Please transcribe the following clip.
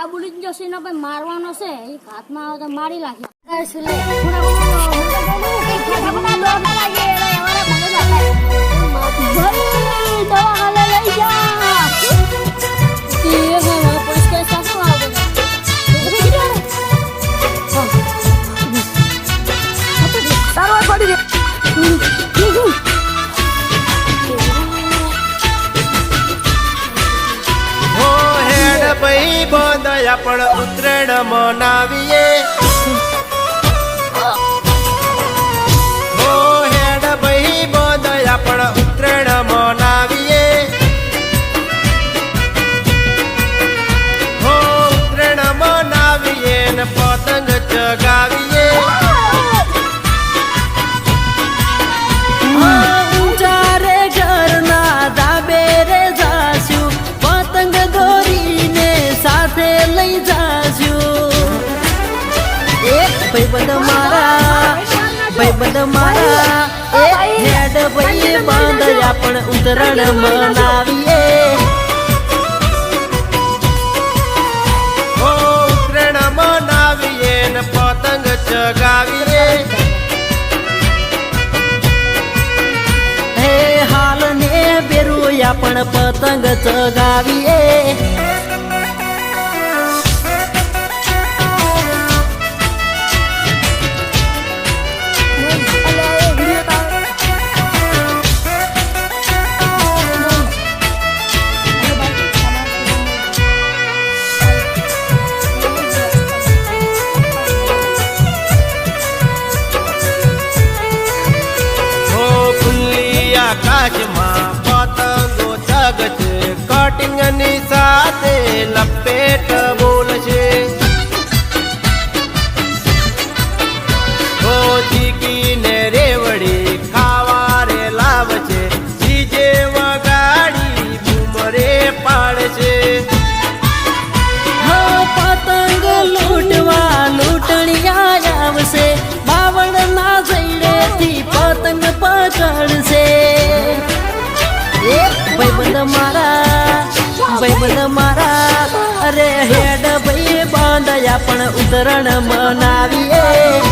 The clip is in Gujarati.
આ બુડી જશે ને ભાઈ મારવાનો છે એક હાથમાં આવે તો મારી લાગે હો. પણ ઉત્તરાયણ મનાવીએ ભાઈબંધ મારા ભાઈબંધ મારા. એક હેડ ભાઈ બાંધ્યા પણ ઉતરણ મનાવીએ. હો ઉત્તરાયણ મનાવીએ ને પતંગ ચગાવીએ. હે હાલ ને પતંગ ચગાવીએ. આકાશમાં પતંગો જગશે કટિંગની સાથે લપેટ બોલશે. ચીકીને રેવડી ખાવા રે લાવશે વગાડી બૂમરે પાડશે પતંગ લૂંટવા લૂંટણિયા આવશે. બાવળ ના જઈડેથી પતંગ પકડશે. ભાઈબંધ મારા અરે હેડ ભાઈ બાંધયા પણ ઉતરણ મનાવીએ.